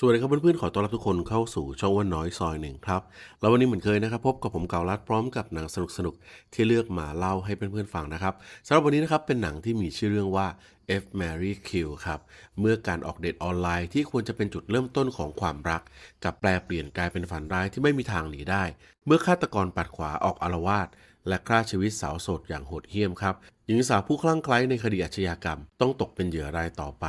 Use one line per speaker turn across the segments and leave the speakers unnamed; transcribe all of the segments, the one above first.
สวัสดีครับเพื่อนๆ ขอต้อนรับทุกคนเข้าสู่ช่องวันน้อยซอยหนึ่งครับ แล้ววันนี้เหมือนเคยนะครับ พบกับผมเกาลัดพร้อมกับหนังสนุกๆ ที่เลือกมาเล่าให้เพื่อนๆฟังนะครับสำหรับวันนี้นะครับเป็นหนังที่มีชื่อเรื่องว่า F Mary Kill ครับ เมื่อการออกเดทออนไลน์ที่ควรจะเป็นจุดเริ่มต้นของความรัก กับแปลเปลี่ยนกลายเป็นฝันร้ายที่ไม่มีทางหนีได้ เมื่อฆาตกรปัดขวาออกอารวาสและฆ่าชีวิตสาวโสดอย่างโหดเหี้ยมครับ หญิงสาวผู้คลั่งไคล้ในคดีอาชญากรรม ต้องตกเป็นเหยื่อรายต่อไป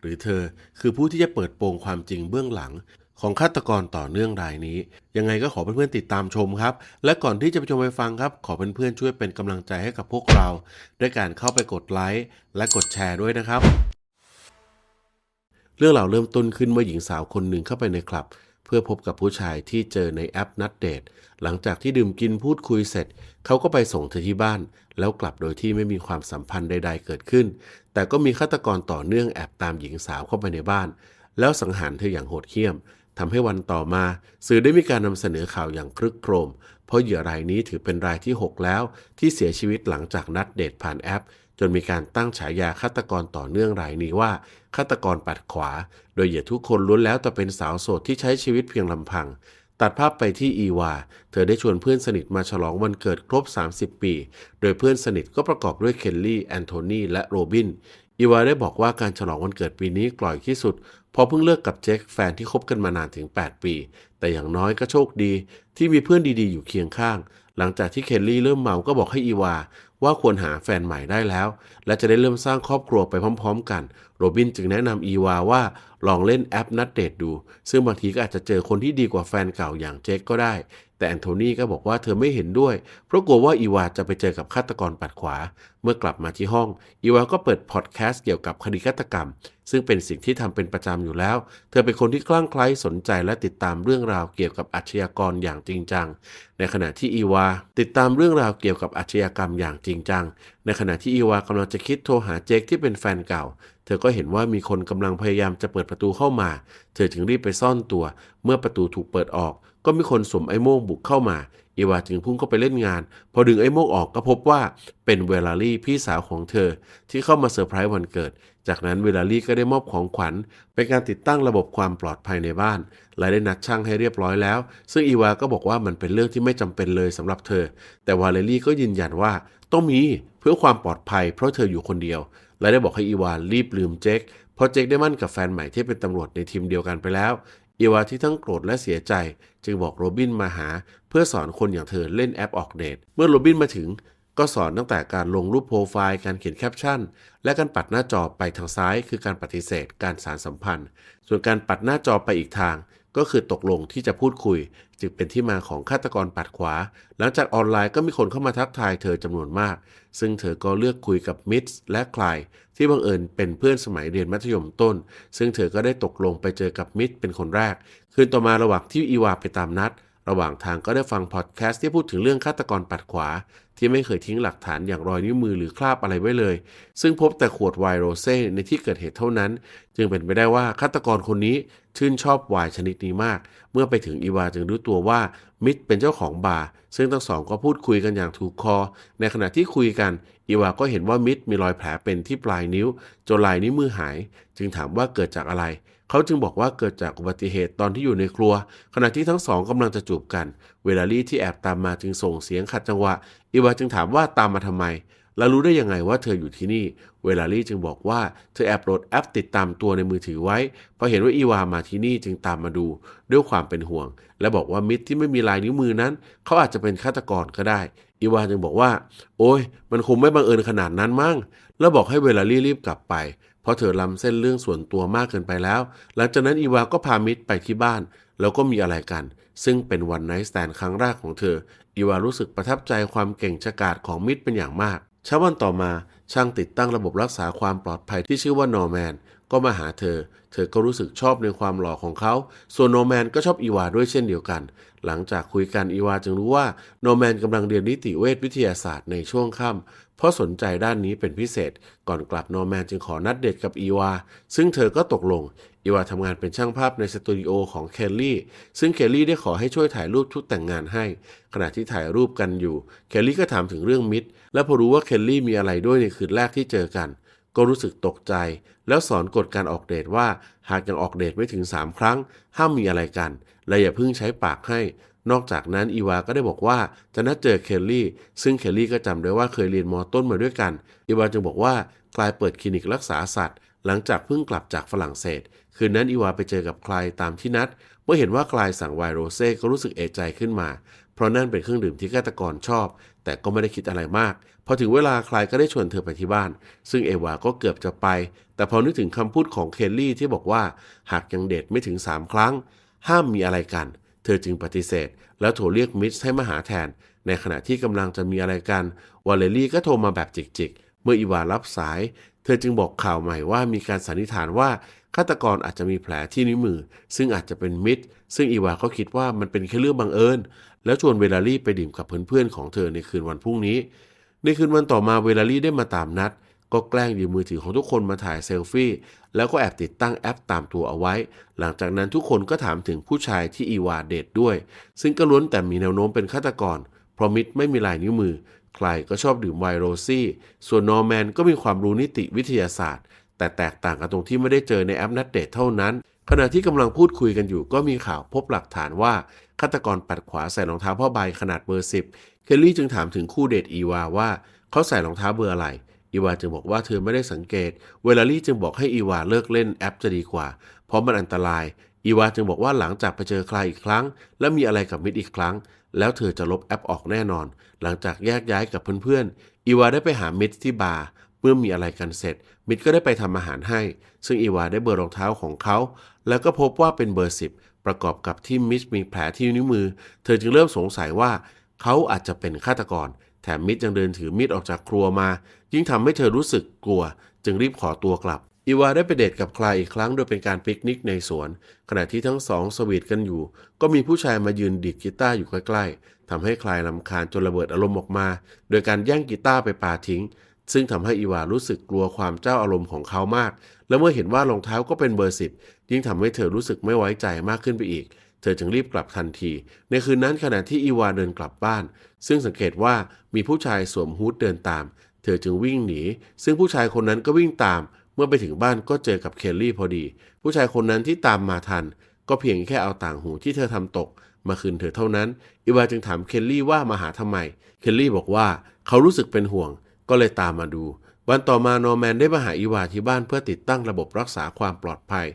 หรือเธอคือผู้ที่จะเปิดโปงความจริงเบื้องหลัง ของฆาตกรต่อเนื่องรายนี้ ยังไงก็ขอเพื่อนๆติดตามชมครับ และก่อนที่จะไปชมไปฟังครับ ขอเพื่อนๆช่วยเป็นกำลังใจให้กับพวกเรา ด้วยการเข้าไปกดไลค์และกดแชร์ด้วยนะครับ เรื่องราวเริ่มต้นขึ้นเมื่อหญิงสาวคนหนึ่งเข้าไปในคลับ พื่อพบกับผู้ชายที่เจอในแอปนัดเดท หลังจากที่ดื่มกินพูดคุยเสร็จ เขาก็ไปส่งเธอที่บ้าน แล้วกลับโดยที่ไม่มีความสัมพันธ์ใด ๆ เกิดขึ้น แต่ก็มีฆาตกรต่อเนื่องแอบตามหญิงสาวเข้าไปในบ้าน แล้วสังหารเธออย่างโหดเหี้ยมทำให้วันต่อมา สื่อได้มีการนำเสนอข่าวอย่างครึกโครม เพราะเหยื่อรายนี้ถือเป็นรายที่ 6 แล้ว ที่เสียชีวิตหลังจากนัดเดทผ่านแอป จนมีการตั้งฉายาฆาตกรต่อเนื่องรายนี้ว่าฆาตกรปัดขวา โดยเหยื่อทุกคนล้วนแล้วแต่เป็นสาวโสดที่ใช้ชีวิตเพียงลำพัง ตัดภาพไปที่อีวา เธอได้ชวนเพื่อนสนิทมาฉลองวันเกิดครบ 30 ปี โดยเพื่อนสนิทก็ประกอบด้วยเคนลี่ แอนโทนี และโรบิน อีวาได้บอกว่าการฉลองวันเกิดปีนี้กล่อยที่สุดเพอเพิ่งเลิกกับเจคแฟนที่คบกันมานานถึง 8 ปี แต่อย่างน้อยก็โชคดี ที่มีเพื่อนดีๆอยู่เคียงข้าง หลังจากที่เคนลี่เริ่มเมาก็บอกให้อีวา ว่าควรหาแฟนใหม่ได้แล้ว และจะได้เริ่มสร้างครอบครัวไปพร้อม ๆ กัน โรบินจึงแนะนำอีวาว่าลองเล่นแอปนัดเดทดู ซึ่งบางทีก็อาจจะเจอคนที่ดีกว่าแฟนเก่าอย่างเจคก็ได้ แต่แอนโทนีก็บอกว่าเธอไม่เห็นด้วย เพราะกลัวว่าอีวาจะไปเจอกับฆาตกรปัดขวา เมื่อกลับมาที่ห้อง อีวาก็เปิดพอดแคสต์เกี่ยวกับคดีฆาตกรรม ซึ่งเป็นสิ่งที่ทำเป็นประจำอยู่แล้ว เธอเป็นคนที่คลั่งไคล้สนใจและติดตามเรื่องราวเกี่ยวกับอาชญากรอย่างจริงจัง ในขณะที่อีวา ติดตามเรื่องราวเกี่ยวกับอาชญากรรมอย่างจริงจัง ในขณะที่อีวากำลังจะคิดโทรหาเจคที่เป็นแฟนเก่า เธอก็เห็นว่ามีคนกำลังพยายามจะเปิดประตูเข้ามา เธอจึงรีบไปซ่อนตัว เมื่อประตูถูกเปิดออก ก็มีคนสวมไอ้โม่งบุกเข้ามาอีวาจึงพุ่งเข้าไปเล่นงาน พอดึงไอ้โม่งออกก็พบว่าเป็นเวลารี่พี่สาวของเธอ ที่เข้ามาเซอร์ไพรส์วันเกิด จากนั้นเวลารี่ก็ได้มอบของขวัญ เป็นการติดตั้งระบบความปลอดภัยในบ้าน และได้นัดช่างให้เรียบร้อยแล้ว ซึ่งอีวาก็บอกว่ามันเป็นเรื่องที่ไม่จำเป็นเลยสำหรับเธอ แต่วาเลรี่ก็ยืนยันว่าต้องมีเพื่อความปลอดภัย เพราะเธออยู่คนเดียว และได้บอกให้อีวารีบลืมเจคเพราะเจคได้มั่นกับแฟนใหม่ที่เป็นตำรวจในทีมเดียวกันไปแล้ว อีวาที่ทั้งโกรธและเสียใจ จึงบอกโรบินมาหา เพื่อสอนคนอย่างเธอเล่นแอปออกเดท เมื่อโรบินมาถึง ก็สอนตั้งแต่การลงรูปโปรไฟล์ การเขียนแคปชั่น และการปัดหน้าจอไปทางซ้าย คือการปฏิเสธ การสารสัมพันธ์ ส่วนการปัดหน้าจอไปอีกทาง ก็คือตกลงที่จะพูดคุย จึงเป็นที่มาของฆาตกรปัดขวา หลังจากออนไลน์ก็มีคนเข้ามาทักทายเธอจำนวนมาก ซึ่งเธอก็เลือกคุยกับมิตส์และคลายที่บังเอิญเป็นเพื่อนสมัยเรียนมัธยมต้น ซึ่งเธอก็ได้ตกลงไปเจอกับมิดเป็นคนแรก คืนต่อมาระหว่างที่อีวาไปตามนัด ระหว่างทางก็ได้ฟังพอดแคสต์ที่พูดถึงเรื่องฆาตกรปัดขวา ที่ไม่เคยทิ้งหลักฐานอย่างรอยนิ้วมือหรือคราบอะไรไว้เลย ซึ่งพบแต่ขวดไวน์โรเซ่ในที่เกิดเหตุเท่านั้น จึงเป็นไปได้ว่าฆาตกรคนนี้ชื่นชอบไวน์ชนิดนี้มาก เมื่อไปถึงอีวาจึงรู้ตัวว่ามิดเป็นเจ้าของบาร์ซึ่งทั้งสองก็พูดคุยกันอย่างถูกคอ ในขณะที่คุยกันอีวาก็เห็นว่ามิดมีรอยแผลเป็นที่ปลายนิ้วจนลายนิ้วมือหาย จึงถามว่าเกิดจากอะไร เขาจึงบอกว่าเกิดจากอุบัติเหตุตอนที่อยู่ในครัว ขณะที่ทั้งสองกำลังจะจูบกัน เวลาลี่ที่แอบตามมาจึงส่งเสียงขัดจังหวะ อีวาจึงถามว่าตามมาทำไม แล้วรู้ได้ยังไงว่าเธออยู่ที่นี่ เวลาลี่จึงบอกว่าเธอแอบโหลดแอปติดตามตัวในมือถือไว้พอเห็นว่าอีวามาที่นี่จึงตามมาดู ด้วยความเป็นห่วง และบอกว่ามิตรที่ไม่มีลายนิ้วมือนั้น เขาอาจจะเป็นฆาตกรก็ได้อีวาจึงบอกว่า โอ้ย มันคงไม่บังเอิญขนาดนั้นมั้ง แล้วบอกให้เวลาลี่รีบกลับไป เพราะเธอล้ำเส้นเรื่องส่วนตัวมากเกินไปแล้ว หลังจากนั้นอีวาก็พามิตรไปที่บ้าน แล้วก็มีอะไรกัน ซึ่งเป็นวันไนท์สแตนครั้งแรกของเธอ อีวารู้สึกประทับใจความเก่งฉกาจของมิตรเป็นอย่างมากเช้าวันต่อมาช่างติดตั้งระบบรักษาความปลอดภัยที่ชื่อว่านอร์แมนก็มาหาเธอ เธอก็รู้สึกชอบในความหล่อของเขา ส่วนโนแมนก็ชอบอีวาด้วยเช่นเดียวกัน หลังจากคุยกันอีวาจึงรู้ว่าโนแมนกำลังเรียนนิติเวชวิทยาศาสตร์ในช่วงค่ำ เพราะสนใจด้านนี้เป็นพิเศษ ก่อนกลับโนแมนจึงขอนัดเดทกับอีวา ซึ่งเธอก็ตกลง อีวาทำงานเป็นช่างภาพในสตูดิโอของเคลลี่ ซึ่งเคลลี่ได้ขอให้ช่วยถ่ายรูปชุดแต่งงานให้ ขณะที่ถ่ายรูปกันอยู่ เคลลี่ก็ถามถึงเรื่องมิตรและพอรู้ว่าเคลลี่มีอะไรด้วยในคืนแรกที่เจอกัน ก็รู้สึกตกใจ แล้วสอนกฎการออกเดทว่า หากยังออกเดทไม่ถึง 3 ครั้ง ห้ามมีอะไรกัน และอย่าเพิ่งใช้ปากให้ นอกจากนั้นอีวาก็ได้บอกว่าจะนัดเจอเคลลี่ ซึ่งเคลลี่ก็จำได้ว่าเคยเรียนมอต้นมาด้วยกัน อีวาจึงบอกว่ากลายเปิดคลินิกรักษาสัตว์ หลังจากเพิ่งกลับจากฝรั่งเศส คืนนั้นอีวาไปเจอกับใคลตามที่นัด เมื่อเห็นว่าคลายสั่งไวโรเซ่ก็รู้สึกเอะใจขึ้นมา เพราะนั่นเป็นเครื่องดื่มที่ฆาตกรชอบ แต่ก็ไม่ได้คิดอะไรมาก พอถึงเวลาคลายก็ได้ชวนเธอไปที่บ้าน ซึ่งเอวาก็เกือบจะไป แต่พอนึกถึงคำพูดของเคลลี่ที่บอกว่า หากยังเดทไม่ถึง3ครั้ง ห้ามมีอะไรกัน เธอจึงปฏิเสธ แล้วโทรเรียกมิชให้มาหาแทน ในขณะที่กำลังจะมีอะไรกันวาเลรี่ก็โทรมาแบบจิกๆ เมื่ออีวารับสาย เธอจึงบอกข่าวใหม่ว่ามีการสันนิษฐานว่าฆาตกรอาจจะมีแผลที่นิ้วมือ ซึ่งอาจจะเป็นมิดซึ่งอีวาก็คิดว่ามันเป็นแค่เรื่องบังเอิญ แล้วชวนเวลารี่ไปดื่มกับเพื่อนๆของเธอในคืนวันพรุ่งนี้ ในคืนวันต่อมาเวลารี่ได้มาตามนัด ก็แกล้งยืมมือถือของทุกคนมาถ่ายเซลฟี่ แล้วก็แอบติดตั้งแอปตามตัวเอาไว้ หลังจากนั้นทุกคนก็ถามถึงผู้ชายที่อีวาเดทด้วย ซึ่งก็ล้วนแต่มีแนวโน้มเป็นฆาตกร เพราะมิดไม่มีลายนิ้วมือ ใครก็ชอบดื่มไวน์โรซี่ ส่วนนอร์แมนก็มีความรู้นิติวิทยาศาสตร์ แต่แตกต่างกันตรงที่ไม่ได้เจอในแอปนัดเดทเท่านั้น ขณะที่กำลังพูดคุยกันอยู่ก็มีข่าวพบหลักฐานว่าฆาตกรปัดขวาใส่รองเท้าผ้าใบขนาดเบอร์10เคลลี่จึงถามถึงคู่เดทอีวาว่าเขาใส่รองเท้าเบอร์อะไร อีวาจึงบอกว่าเธอไม่ได้สังเกต เวลาลี่จึงบอกให้อีวาเลิกเล่นแอปจะดีกว่า เพราะมันอันตราย อีวาจึงบอกว่าหลังจากไปเจอใครอีกครั้ง และมีอะไรกับมิดอีกครั้ง แล้วเธอจะลบแอปออกแน่นอน หลังจากแยกย้ายกับเพื่อนๆ อีวาได้ไปหามิดที่บาร์ เมื่อมีอะไรกันเสร็จ มิดก็ได้ไปทำอาหารให้ ซึ่งอีวาได้เบอร์รองเท้าของเขา แล้วก็พบว่าเป็นเบอร์10ประกอบกับที่มิดมีแผลที่นิ้วมือ เธอจึงเริ่มสงสัยว่า เขาอาจจะเป็นฆาตกร แถมมิดยังเดินถือมีดออกจากครัวมา ยิ่งทำให้เธอรู้สึกกลัว จึงรีบขอตัวกลับ อีวาได้ไปเดทกับใครอีกครั้งโดยเป็นการปิกนิกในสวน ขณะที่ทั้งสองสวีทกันอยู่ ก็มีผู้ชายมายืนดีดกีตาร์อยู่ใกล้ๆทำให้คลายลำคาญจนระเบิดอารมณ์ออกมา โดยการแย่งกีตาร์ไปปาทิ้ง ซึ่งทำให้อีวารู้สึกกลัวความเจ้าอารมณ์ของเขามาก และเมื่อเห็นว่ารองเท้าก็เป็นเบอร์สิบยิ่งทำให้เธอรู้สึกไม่ไว้ใจมากขึ้นไปอีก เธอจึงรีบกลับทันที ในคืนนั้นขณะที่อีวาเดินกลับบ้าน ซึ่งสังเกตว่ามีผู้ชายสวมฮูดเดินตาม เธอจึงวิ่งหนี ซึ่งผู้ชายคนนั้นก็วิ่งตาม เมื่อไปถึงบ้านก็เจอกับเคลลี่พอดี ผู้ชายคนนั้นที่ตามมาทัน ก็เพียงแค่เอาต่างหูที่เธอทำตก มาคืนเธอเท่านั้น อีวาจึงถามเคลลี่ว่ามาหาทำไม เคลลี่บอกว่าเขารู้สึกเป็นห่วง ก็เลยตามมาดูวันต่อมานอร์แมนได้มาหาอีวาที่บ้านเพื่อติดตั้งระบบรักษาความปลอดภัย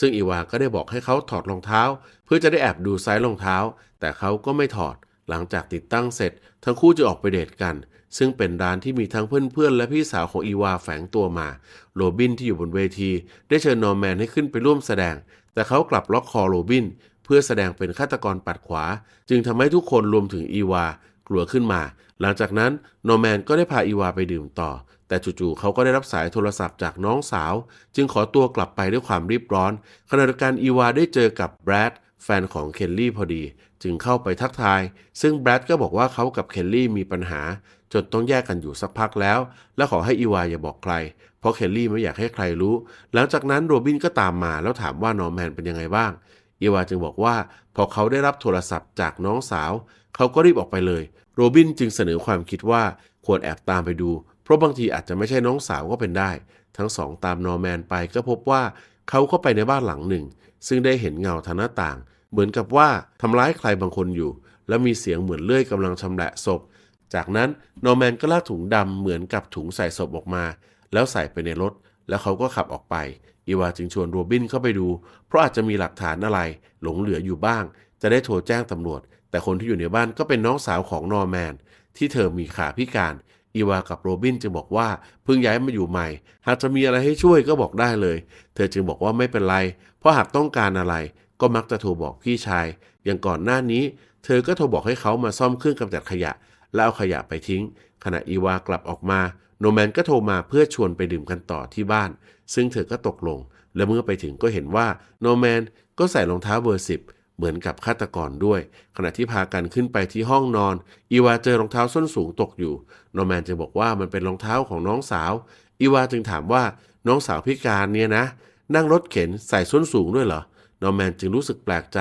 ซึ่งอีวาก็ได้บอกให้เขาถอดรองเท้า เพื่อจะได้แอบดูไซส์รองเท้า แต่เขาก็ไม่ถอด หลังจากติดตั้งเสร็จ ทั้งคู่จะออกไปเดทกัน ซึ่งเป็นร้านที่มีทั้งเพื่อนๆ และพี่สาวของอีวาแฝงตัวมา โรบินที่อยู่บนเวที ได้เชิญนอร์แมนให้ขึ้นไปร่วมแสดง แต่เขากลับล็อกคอโรบินเพื่อแสดงเป็นฆาตกรปัดขวา จึงทำให้ทุกคนรวมถึงอีวากลัวขึ้นมา หลังจากนั้นนอร์แมนก็ได้พาอีวาไปดื่มต่อ แต่จู่ๆเขาก็ได้รับสายโทรศัพท์จากน้องสาว จึงขอตัวกลับไปด้วยความรีบร้อน ขณะเดียวกันอีวาได้เจอกับแบรดแฟนของเคลลี่พอดี จึงเข้าไปทักทาย ซึ่งแบรดก็บอกว่าเขากับเคลลี่มีปัญหา จนต้องแยกกันอยู่สักพักแล้ว และขอให้อีวาอย่าบอกใคร เพราะเคลลี่ไม่อยากให้ใครรู้ หลังจากนั้นโรบินก็ตามมาแล้วถามว่านอร์แมนเป็นยังไงบ้างอีวาจึงบอกว่าพอเขาได้รับโทรศัพท์จากน้องสาว เขาก็รีบออกไปเลย โรบินจึงเสนอความคิดว่าควรแอบตามไปดู เพราะบางทีอาจจะไม่ใช่น้องสาวก็เป็นได้ ทั้งสองตามนอร์แมนไปก็พบว่าเขาก็ไปในบ้านหลังหนึ่ง ซึ่งได้เห็นเงาทางหน้าต่าง เหมือนกับว่าทำร้ายใครบางคนอยู่ และมีเสียงเหมือนเลื่อยกำลังชำแหละศพ จากนั้นนอร์แมนก็ลากถุงดำเหมือนกับถุงใส่ศพออกมา แล้วใส่ไปในรถ แล้วเขาก็ขับออกไป อีวาจึงชวนโรบินเข้าไปดู เพราะอาจจะมีหลักฐานอะไร หลงเหลืออยู่บ้าง จะได้โทรแจ้งตำรวจ แต่คนที่อยู่ในบ้านก็เป็นน้องสาวของนอร์แมนที่เธอมีขาพิการ อีวากับโรบินจึงบอกว่าเพิ่งย้ายมาอยู่ใหม่ หากจะมีอะไรให้ช่วยก็บอกได้เลย เธอจึงบอกว่าไม่เป็นไร เพราะหากต้องการอะไร ก็มักจะโทรบอกพี่ชาย อย่างก่อนหน้านี้ เธอก็โทรบอกให้เขามาซ่อมเครื่องกำจัดขยะ แล้วเอาขยะไปทิ้ง ขณะอีวากลับออกมา โนแมนก็โทรมาเพื่อชวนไปดื่มกันต่อที่บ้าน ซึ่งเธอก็ตกลง และเมื่อไปถึงก็เห็นว่าโนแมนก็ใส่รองเท้าเบอร์สิบ เหมือนกับฆาตกรด้วย ขณะที่พากันขึ้นไปที่ห้องนอน อีวาเจอรองเท้าส้นสูงตกอยู่โนแมนจึงบอกว่ามันเป็นรองเท้าของน้องสาว อีวาจึงถามว่าน้องสาวพิการเนี่ยนะ นั่งรถเข็นใส่ส้นสูงด้วยเหรอโนแมนจึงรู้สึกแปลกใจ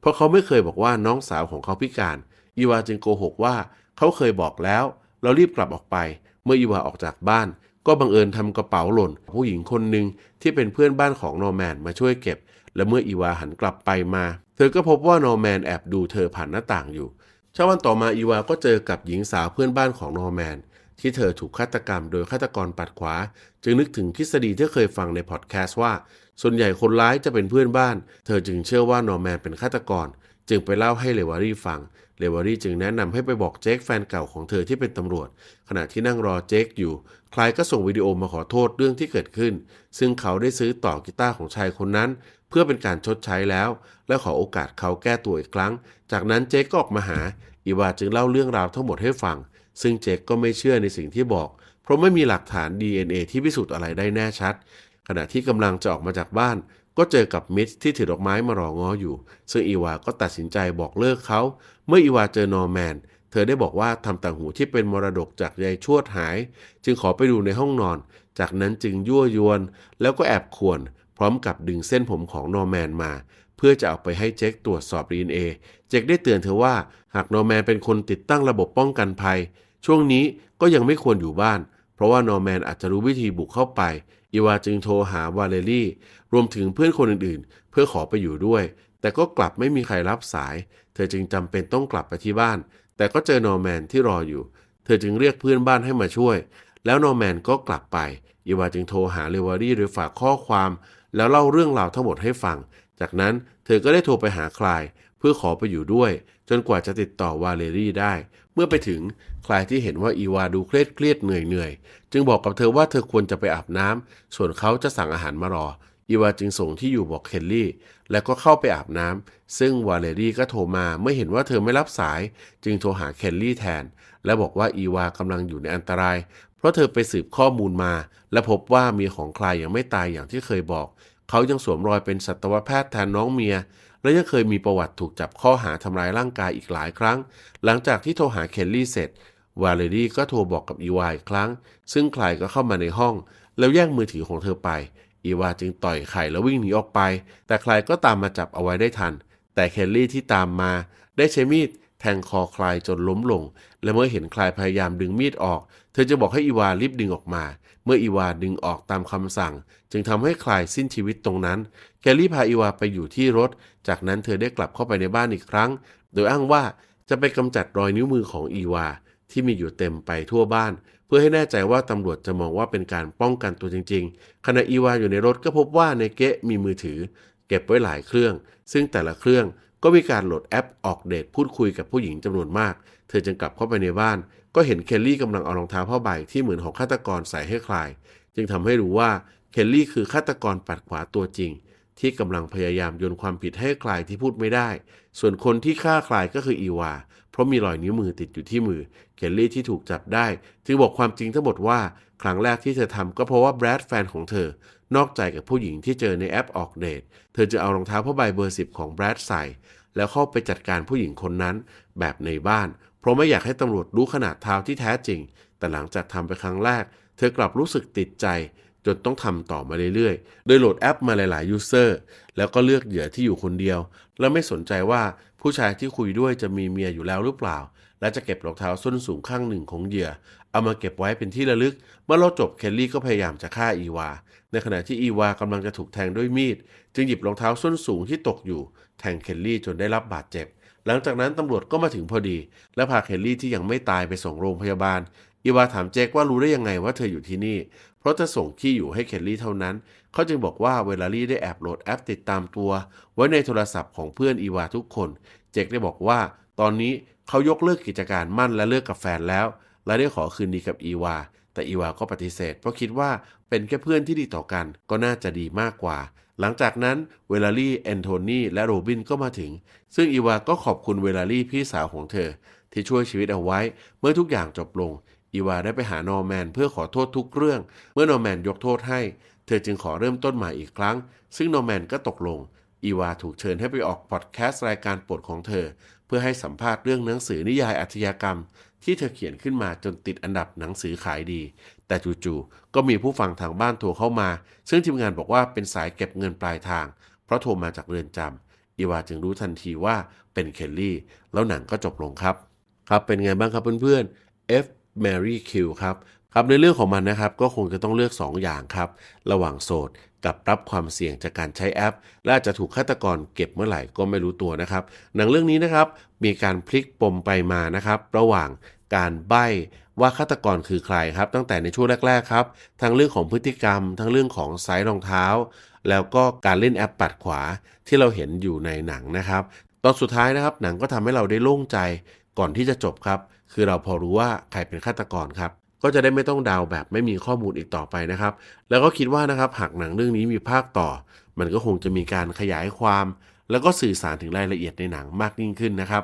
เพราะเขาไม่เคยบอกว่าน้องสาวของเขาพิการ อีวาจึงโกหกว่า เขาเคยบอกแล้ว เรารีบกลับออกไป เมื่ออีวาออกจากบ้าน ก็บังเอิญทำกระเป๋าหล่น ผู้หญิงคนหนึ่งที่เป็นเพื่อนบ้านของนอร์แมนมาช่วยเก็บ และเมื่ออีวาหันกลับไปมา เธอก็พบว่านอร์แมนแอบดูเธอผ่านหน้าต่างอยู่เช้าวันต่อมาอีวาก็เจอกับหญิงสาวเพื่อนบ้านของนอร์แมน ที่เธอถูกฆาตกรรมโดยฆาตกรปัดขวา จึงนึกถึงทฤษฎีที่เคยฟังในพอดแคสต์ว่า ส่วนใหญ่คนร้ายจะเป็นเพื่อนบ้าน เธอจึงเชื่อว่านอร์แมนเป็นฆาตกร จึงไปเล่าให้เลวารีฟัง เลวารีจึงแนะนำให้ไปบอกเจคแฟนเก่าของเธอที่เป็นตำรวจ ขณะที่นั่งรอเจคอยู่คลายก็ส่งวิดีโอมาขอโทษเรื่องที่เกิดขึ้น ซึ่งเขาได้ซื้อต่อกีตาร์ของชายคนนั้น เพื่อเป็นการชดใช้แล้ว และขอโอกาสเขาแก้ตัวอีกครั้ง จากนั้นเจคก็ออกมาหาอีวาจึงเล่าเรื่องราวทั้งหมดให้ฟัง ซึ่งเจคก็ไม่เชื่อในสิ่งที่บอก เพราะไม่มีหลักฐาน DNA ที่พิสูจน์อะไรได้แน่ชัด ขณะที่กำลังจะออกมาจากบ้าน ก็เจอกับมิชที่ถือดอกไม้มารอง้ออยู่ ซึ่งอีวาก็ตัดสินใจบอกเลิกเขา เมื่ออีวาเจอนอร์แมน เธอได้บอกว่าทำต่างหูที่เป็นมรดกจากยายชวดหาย จึงขอไปดูในห้องนอน จากนั้นจึงยั่วยวน แล้วก็แอบข่วน พร้อมกับดึงเส้นผมของนอร์แมนมา เพื่อจะเอาไปให้เจคตรวจสอบ DNA เจคได้เตือนเธอว่า หากนอร์แมนเป็นคนติดตั้งระบบป้องกันภัย ช่วงนี้ก็ยังไม่ควรอยู่บ้าน เพราะว่านอร์แมนอาจจะรู้วิธีบุกเข้าไป อีวาจึงโทรหาวาเลรี่ รวมถึงเพื่อนคนอื่นๆ เพื่อขอไปอยู่ด้วย แต่ก็กลับไม่มีใครรับสาย เธอจึงจำเป็นต้องกลับไปที่บ้าน แต่ก็เจอนอร์แมนที่รออยู่ เธอจึงเรียกเพื่อนบ้านให้มาช่วย แล้วนอร์แมนก็กลับไป อีวาจึงโทรหาเลวารี่โดยฝากข้อความ แล้วเล่าเรื่องราวทั้งหมดให้ฟัง จากนั้นเธอก็ได้โทรไปหาคลาย พื่อขอไปอยู่ด้วย จนกว่าจะติดต่อวาเลรี่ได้ เมื่อไปถึงคลายที่เห็นว่าอีวาดูเครียดเครียดเหนื่อยเหนื่อยจึงบอกกับเธอว่าเธอควรจะไปอาบน้ำส่วนเขาจะสั่งอาหารมารอ อีวาจึงส่งที่อยู่บอกเคลลี่ แล้วก็เข้าไปอาบน้ำซึ่งวาเลรี่ก็โทรมาเมื่อเห็นว่าเธอไม่รับสาย จึงโทรหาเคลลี่แทน และบอกว่าอีวากำลังอยู่ในอันตราย เพราะเธอไปสืบข้อมูลมา และพบว่ามีของคลายยังไม่ตายอย่างที่เคยบอก เขายังสวมรอยเป็นสัตวแพทย์แทนน้องเมีย และยังเคยมีประวัติถูกจับข้อหาทำร้ายร่างกายอีกหลายครั้ง หลังจากที่โทรหาเคลลี่เสร็จวาเลรี่ก็โทรบอกกับอีวาอีกครั้ง ซึ่งใคลายก็เข้ามาในห้อง แล้วแย่งมือถือของเธอไป อีวาจึงต่อยไข่แล้ววิ่งหนีออกไป แต่ใคลายก็ตามมาจับเอาไว้ได้ทัน แต่เคลลี่ที่ตามมา ได้ใช้มีดแทงคอคลายจนล้มลง และเมื่อเห็นคลายพยายามดึงมีดออก เธอจะบอกให้อีวารีบดึงออกมา เมื่ออีวาดึงออกตามคำสั่ง จึงทำให้คลายสิ้นชีวิตตรงนั้นแคลลี่พาอีวาไปอยู่ที่รถ จากนั้นเธอได้กลับเข้าไปในบ้านอีกครั้ง โดยอ้างว่าจะไปกำจัดรอยนิ้วมือของอีวา ที่มีอยู่เต็มไปทั่วบ้าน เพื่อให้แน่ใจว่าตำรวจจะมองว่าเป็นการป้องกันตัวจริง ๆ ขณะอีวาอยู่ในรถก็พบว่าในเกะมีมือถือ เก็บไว้หลายเครื่อง ซึ่งแต่ละเครื่องก็มีการโหลดแอปออกเดทพูดคุยกับผู้หญิงจำนวนมาก เธอจึงกลับเข้าไปในบ้าน ก็เห็นเคลลี่กำลังเอารองเท้าผ้าใบที่เหมือนของฆาตกรใส่ให้คลาย จึงทำให้รู้ว่าเคลลี่คือฆาตกรปัดขวาตัวจริง ที่กำลังพยายามโยนความผิดให้คลายที่พูดไม่ได้ ส่วนคนที่ฆ่าคลายก็คืออีวา เพราะมีรอยนิ้วมือติดอยู่ที่มือ เคลลี่ที่ถูกจับได้จึงบอกความจริงทั้งหมดว่า ครั้งแรกที่เธอทำก็เพราะว่าแบรดแฟนของเธอนอกใจกับผู้หญิงที่เจอในแอปออกเดท เธอจะเอารองเท้าผ้าใบเบอร์สิบของแบรดใส่ แล้วเข้าไปจัดการผู้หญิงคนนั้นแบบในบ้าน เพราะไม่อยากให้ตำรวจรู้ขนาดเท้าที่แท้จริง แต่หลังจากทำไปครั้งแรก เธอกลับรู้สึกติดใจ จนต้องทำต่อมาเรื่อยๆ โดยโหลดแอปมาหลายๆยูเซอร์แล้วก็เลือกเหยื่อที่อยู่คนเดียว แล้วไม่สนใจว่าผู้ชายที่คุยด้วยจะมีเมียอยู่แล้วหรือเปล่า และจะเก็บรองเท้าส้นสูงข้างหนึ่งของเหยื่อ เอามาเก็บไว้เป็นที่ระลึก เมื่อเราจบเคลลี่ก็พยายามจะฆ่าอีวา ในขณะที่อีวากำลังจะถูกแทงด้วยมีด จึงหยิบรองเท้าส้นสูงที่ตกอยู่ แทงเคลลี่จนได้รับบาดเจ็บ หลังจากนั้นตำรวจก็มาถึงพอดี และพาเคลลี่ที่ยังไม่ตายไปส่งโรงพยาบาล อีวาถามเจคว่ารู้ได้ยังไงว่าเธออยู่ที่นี่ เพราะเธอส่งที่อยู่ให้เคลลี่เท่านั้น เขาจึงบอกว่าเวลาลี่ได้แอบโหลดแอปติดตามตัว ไว้ในโทรศัพท์ของเพื่อนอีวาทุกคน เจคได้บอกว่า ตอนนี้เขายกเลิกกิจการมั่นและเลิกกับแฟนแล้ว และได้ขอคืนดีกับอีวา แต่อีวาก็ปฏิเสธ เพราะคิดว่าเป็นแค่เพื่อนที่ดีต่อกันก็น่าจะดีมากกว่า หลังจากนั้นเวลารี่แอนโทนีและโรบินก็มาถึง ซึ่งอีวาก็ขอบคุณเวลารี่พี่สาวของเธอ ที่ช่วยชีวิตเอาไว้ เมื่อทุกอย่างจบลง อีวาได้ไปหานอร์แมนเพื่อขอโทษทุกเรื่อง เมื่อนอร์แมนยกโทษให้ เธอจึงขอเริ่มต้นใหม่อีกครั้ง ซึ่งนอร์แมนก็ตกลง อีวาถูกเชิญให้ไปออกพอดแคสต์รายการโปรดของเธอ เพื่อให้สัมภาษณ์เรื่องหนังสือนิยายอาชญากรรม ที่เธอเขียนขึ้นมาจนติดอันดับหนังสือขายดี แต่จู่ๆก็มีผู้ฟังทางบ้านโทรเข้ามา ซึ่งทีมงานบอกว่าเป็นสายเก็บเงินปลายทาง เพราะโทรมาจากเรือนจำอีวาจึงรู้ทันทีว่าเป็นเคลลี่ แล้วหนังก็จบลงครับ ครับเป็นไงบ้างครับเพื่อนๆ F Mary Q ครับ ครับในเรื่องของมันนะครับก็คงจะต้องเลือก 2 อย่างครับ ระหว่างโสดกับรับความเสี่ยงจากการใช้แอป และอาจะถูกฆาตกรเก็บเมื่อไหร่ก็ไม่รู้ตัวนะครับ หนังเรื่องนี้นะครับมีการพลิกปมไปมานะครับ ระหว่างการใบ้ว่าฆาตกรคือใครครับ ตั้งแต่ในช่วงแรกๆครับทั้งเรื่องของพฤติกรรม ทั้งเรื่องของไซส์รองเท้า แล้วก็การเล่นแอปปัดขวาที่เราเห็นอยู่ในหนังนะครับ ตอนสุดท้ายนะครับ หนังก็ทำให้เราได้โล่งใจก่อนที่จะจบครับ คือเราพอรู้ว่าใครเป็นฆาตกรครับ ก็จะได้ไม่ต้องดาวแบบไม่มีข้อมูลอีกต่อไปนะครับ แล้วก็คิดว่านะครับหากหนังเรื่องนี้มีภาคต่อ มันก็คงจะมีการขยายความ แล้วก็สื่อสารถึงรายละเอียดในหนังมากยิ่งขึ้นนะครับ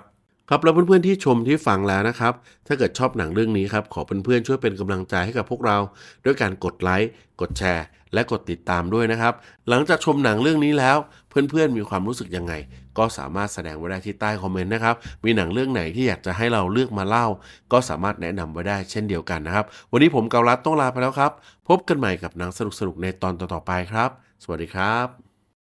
ครับแล้วเพื่อนๆที่ชมที่ฟังแล้วนะครับ ถ้าเกิดชอบหนังเรื่องนี้ครับ ขอเพื่อนๆช่วยเป็นกำลังใจให้กับพวกเรา ด้วยการกดไลค์กดแชร์ และกดติดตามด้วยนะครับ หลังจากชมหนังเรื่องนี้แล้ว เพื่อนๆมีความรู้สึกยังไง ก็สามารถแสดงไว้ได้ที่ใต้คอมเมนต์นะครับ มีหนังเรื่องไหนที่อยากจะให้เราเลือกมาเล่า ก็สามารถแนะนำไว้ได้เช่นเดียวกันนะครับ วันนี้ผมเกาลัดต้องลาไปแล้วครับ พบกันใหม่กับหนังสนุกๆในตอนต่อๆไปครับ สวัสดีครับ